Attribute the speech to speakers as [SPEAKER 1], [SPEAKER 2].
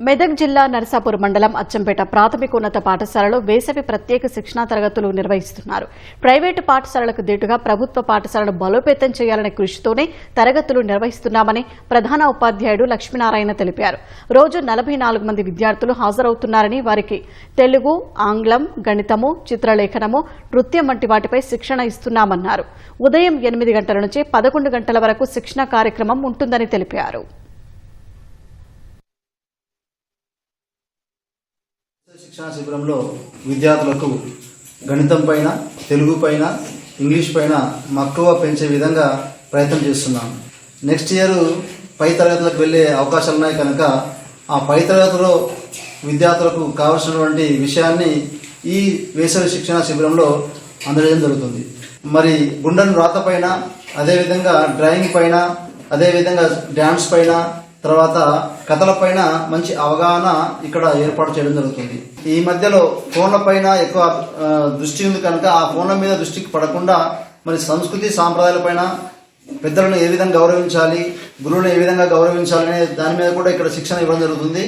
[SPEAKER 1] మెదక్ జిల్లా నరసాపూర్ మండలం అచ్చంపేట ప్రాథమికోన్నత పాఠశాలలో వేసవి ప్రత్యేక శిక్షణా తరగతులు నిర్వహిస్తున్నారు. ప్రైవేటు పాఠశాలలకు దీటుగా ప్రభుత్వ పాఠశాలను బలోపేతం చేయాలనే కృషితోనే తరగతులు నిర్వహిస్తున్నామని ప్రధాన ఉపాధ్యాయుడు లక్ష్మీనారాయణ తెలిపారు. రోజు నలభై నాలుగు మంది విద్యార్థులు హాజరవుతున్నారని వారికి తెలుగు ఆంగ్లం గణితము చిత్రలేఖనము నృత్యం వంటి వాటిపై శిక్షణ ఇస్తున్నామన్నారు. ఉదయం ఎనిమిది గంటల నుంచి పదకొండు గంటల వరకు శిక్షణ కార్యక్రమం ఉంటుందని తెలిపారు.
[SPEAKER 2] శిక్షణ శిబిరంలో విద్యార్థులకు గణితం పైన తెలుగు పైన ఇంగ్లీష్ పైన మక్కువ పెంచే విధంగా ప్రయత్నం చేస్తున్నాం. నెక్స్ట్ ఇయర్ పై తరగతులకు వెళ్ళే అవకాశాలు ఉన్నాయి కనుక ఆ పై తరగతిలో విద్యార్థులకు కావలసినటువంటి విషయాన్ని ఈ వేసవి శిక్షణ శిబిరంలో అందజేయడం జరుగుతుంది. మరి గుండెను రాత పైన అదేవిధంగా డ్రాయింగ్ పైన అదేవిధంగా డ్యాన్స్ పైన తర్వాత కథల పైన మంచి అవగాహన ఇక్కడ ఏర్పాటు చేయడం జరుగుతుంది. ఈ మధ్యలో ఫోన్ల పైన ఎక్కువ దృష్టి ఉంది కనుక ఆ ఫోన్ల మీద దృష్టికి పడకుండా మరి సంస్కృతి సాంప్రదాయాల పైన పెద్దలను ఏ విధంగా గౌరవించాలి గురువులను ఏ విధంగా గౌరవించాలి అనే దాని మీద కూడా ఇక్కడ శిక్షణ ఇవ్వడం జరుగుతుంది.